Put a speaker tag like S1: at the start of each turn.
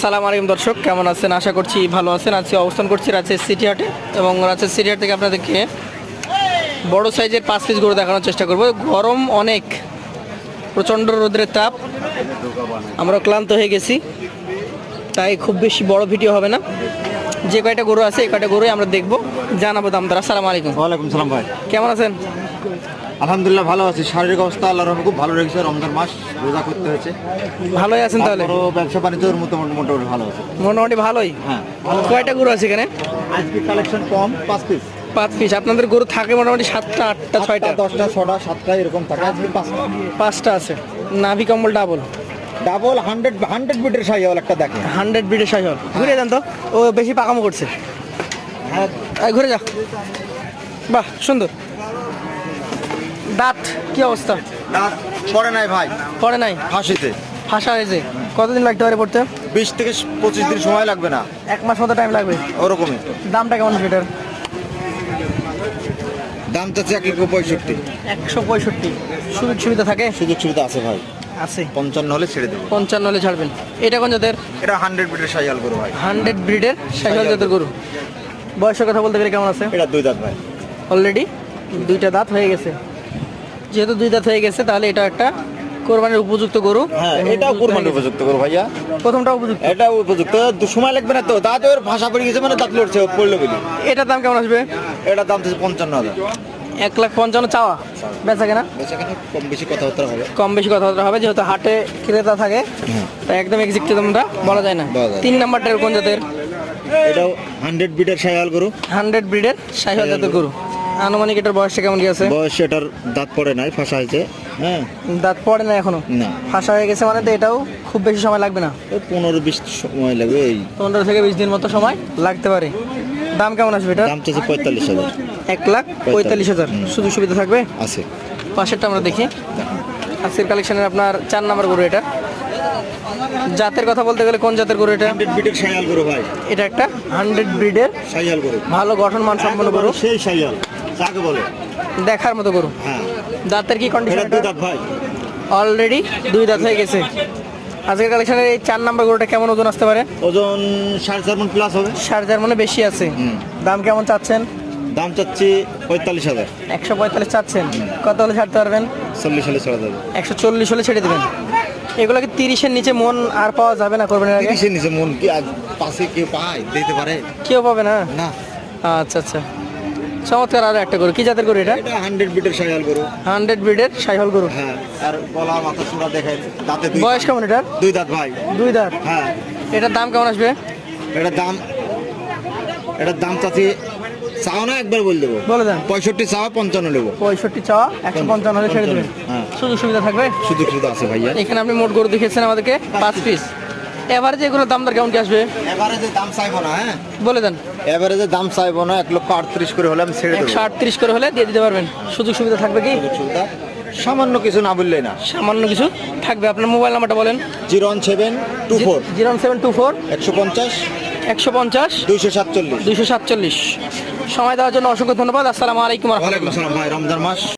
S1: আসসালামু আলাইকুম দর্শক, কেমন আছেন? আশা করছি ভালো আছেন। আজকে অবস্থান করছি রাজশাহী সিটি হাটে এবং রাজশাহী সিটি হাট থেকে আপনাদেরকে বড় সাইজের পাঁচ পিস গরু দেখানোর চেষ্টা করব। গরম অনেক, প্রচণ্ড রোদের তাপ। আমরা ক্লান্ত হয়ে গেছি, তাই খুব বেশি বড় ভিডিও হবে না। যে কয়টা গরু আছে, এই কয়টা গরুই আমরা দেখব। জানাব দাম দর আসসালামু আলাইকুম।
S2: ওয়ালাইকুম সালাম ভাই।
S1: কেমন আছেন?
S2: আলহামদুলিল্লাহ ভালো আছি। শারীরিক অবস্থা আল্লাহর রহমতে খুব ভালো রেখেছে। রমজান মাস রোজা করতে হয়েছে।
S1: ভালোই আছেন তাহলে?
S2: ব্যবসা বাণিজ্যের মোটামুটি মোটামুটি ভালো আছে।
S1: মোটামুটি ভালোই?
S2: হ্যাঁ
S1: কয়টা গরু আছে এখানে?
S2: আজকে কালেকশন কম পাঁচ পিস
S1: পাঁচ পিস আপনাদের গরু থাকে মোটামুটি সাতটা আটটা ছয়টা?
S2: দশটা ছটা সাতটা এরকম থাকে। আজকে পাঁচটা।
S1: পাঁচটা আছে। নাভি কম্বল ডাবল
S2: ডাবল হান্ড্রেড হান্ড্রেড বিটের সাইকেল একটা দেখে
S1: হান্ড্রেড ব্রিডের সাইহল। ঘুরে যান তো। ও বেশি পাকামো করছে। ঘুরে যা বাহ সুন্দর। দাঁত কি অবস্থা?
S2: দাঁত পড়ে নাই ভাই।
S1: পড়ে নাই?
S2: ফাঁসিতে
S1: ফাঁসা হয়েছে। কতদিন লাগতে পারে পড়তে?
S2: বিশ থেকে পঁচিশ দিন সময় লাগবে না।
S1: এক মাস মতো টাইম লাগবে?
S2: ওরকমই।
S1: দামটা কেমন সেটার
S2: দাম চাচ্ছে এক লক্ষ পঁয়ষট্টি।
S1: একশো পঁয়ষট্টি। সুযোগ সুবিধা থাকে?
S2: সুযোগ সুবিধা আছে ভাই।
S1: আছে।
S2: পঞ্চান্ন হলে ছেড়ে দেবো।
S1: পঞ্চান্ন হলে ছাড়বেন। এটা কোন জাতের?
S2: এটা হান্ড্রেড বিটের সাইকেল করো ভাই।
S1: হান্ড্রেড ব্রিডের সাইকেল জাতের গরু। বয়সের কথা বলতে গেলে কেমন আছে?
S2: এটা দুই দাঁত ভাই।
S1: অলরেডি দুইটা দাঁত হয়ে গেছে। যেহেতু দুই দাঁত হয়ে গেছে তাহলে এটা একটা কোরবানির উপযুক্ত গরু।
S2: হ্যাঁ এটাও
S1: উপযুক্ত
S2: কোরবানি
S1: গেছে।
S2: উপযুক্ত গরু ভাইয়া।
S1: প্রথমটা উপযুক্ত।
S2: এটা উপযুক্ত। দু- সময় লাগবে না তো? দাঁত ওর ভাষা পড়ে গেছে মানে দাঁত লড়ছে পড়ল বলি।
S1: এটার দাম কেমন আসবে?
S2: এটার দাম হচ্ছে পঞ্চান্ন হাজার।
S1: এক লাখ পঞ্চান্ন চাওয়া? বেচা কেনা?
S2: বেচাকেনা কম বেশি কথাবার্তা হবে।
S1: কম বেশি কথাবার্তা হবে যেহেতু হাটে ক্রেতা থাকে তাই একদম এক্সিক্ট তোমরা বলা যায় না।
S2: বলা যায় না।
S1: তিন নাম্বারটার কোন জাতের?
S2: এটাও হান্ড্রেড বিটের সাইকেল করো
S1: হান্ড্রেড ব্রিডের সাইহল জাতের গরু। আনুমানিক এটার বয়সটা কেমন কি আছে?
S2: বয়স এটার দাঁত পড়ে নাই ফাঁসা হয়েছে। হ্যাঁ।
S1: দাঁত পড়ে না এখনও?
S2: না।
S1: ফাঁসা হয়ে গেছে মানে তো এটাও খুব বেশি সময় লাগবে না?
S2: ওই পনেরো বিশ সময় লাগবে এই।
S1: পনেরো থেকে বিশ দিন মতো সময় লাগতে পারে। দাম কেমন আসবে এটা
S2: দাম চাচ্ছে পঁয়তাল্লিশ হাজার।
S1: এক লাখ পঁয়তাল্লিশ হাজার। সুযোগ সুবিধা থাকবে?
S2: আছে।
S1: পাশেরটা আমরা দেখি। আজকের কালেকশনের আপনার চার নাম্বার গরু এটা জাতের কথা বলতে গেলে কোন জাতের গরু এটা?
S2: হান্ড্রেড ভাই।
S1: এটা একটা হান্ড্রেড ব্রিডের
S2: করো
S1: ভালো গঠন মান সম্পন্ন গরু।
S2: সেই সাইকেল যাকে বলে।
S1: দেখার মতো গরু।
S2: হ্যাঁ।
S1: দাঁতের কি কন্ডিশন
S2: দুই দাঁত ভাই।
S1: অলরেডি দুই দাঁত হয়ে গেছে। আজকের কালেকশনের এই চার নাম্বার গরুটা কেমন ওজন আসতে পারে?
S2: ওজন সাড়ে চার মন প্লাস হবে।
S1: সাড়ে চার মনে বেশি আছে। দাম কেমন চাচ্ছেন?
S2: দাম চাচ্ছি পঁয়তাল্লিশ হাজার।
S1: একশো পঁয়তাল্লিশ চাচ্ছেন। কত হলে ছাড়তে পারবেন?
S2: চল্লিশ হলে চলে যাবে।
S1: একশো চল্লিশ হলে ছেড়ে দেবেন। এগুলোকে তিরিশের নিচে মন আর পাওয়া যাবে না করবেন
S2: তিরিশের নিচে মন কি আজ পাশে কেউ পায় দিতে পারে?
S1: কেউ পাবে না?
S2: না।
S1: আচ্ছা আচ্ছা। চমৎকার আরও একটা গরু। কি জাতের গরু এটা?
S2: এটা হান্ড্রেড বিটের সাইকেল করো
S1: হান্ড্রেড ব্রিডের সাইহল গরু।
S2: হ্যাঁ আর গলা মাথা চূড়া দেখেন দাঁতে দুই
S1: বয়স কেমন এটার?
S2: দুই দাঁত ভাই।
S1: দুই দাঁত?
S2: হ্যাঁ।
S1: এটার দাম কেমন আসবে?
S2: এটার দাম এটার দাম চাচ্ছি চাও না একবার বলে দেবো।
S1: বলে দেন।
S2: পঁয়ষট্টি চাওয়া পঞ্চান্ন নেব।
S1: পঁয়ষট্টি চাওয়া একশো পঞ্চান্ন হলে ছেড়ে দেবেন।
S2: হ্যাঁ।
S1: সুযোগ সুবিধা থাকবে?
S2: সুযোগ সুবিধা আছে ভাইয়া।
S1: এখানে আপনি মোট গরু দেখিয়েছেন আমাদেরকে পাঁচ পিস। এভারেজে এগুলোর দাম দর কেমন কি আসবে?
S2: এবারে দাম চাইব না হ্যাঁ।
S1: বলে দেন।
S2: এবারে দাম চাইব না এক লক্ষ আটত্রিশ করে হলে আমি ছেড়ে দেবো।
S1: একশো আটত্রিশ করে হলে দিয়ে দিতে পারবেন। সুযোগ সুবিধা থাকবে কি?
S2: সুবিধা। সামান্য কিছু না বললেই না।
S1: সামান্য কিছু থাকবে। আপনার মোবাইল নাম্বারটা বলেন।
S2: Zero one seven two four.
S1: Zero one seven two four.
S2: একশো পঞ্চাশ।
S1: একশো পঞ্চাশ।
S2: দুইশো সাতচল্লিশ।
S1: দুইশো সাতচল্লিশ। সময় দেওয়ার জন্য অসংখ্য ধন্যবাদ। আসসালামু আলাইকুম রহমতুল্লাহ।
S2: আসসালাম ভাই রমজান মাস।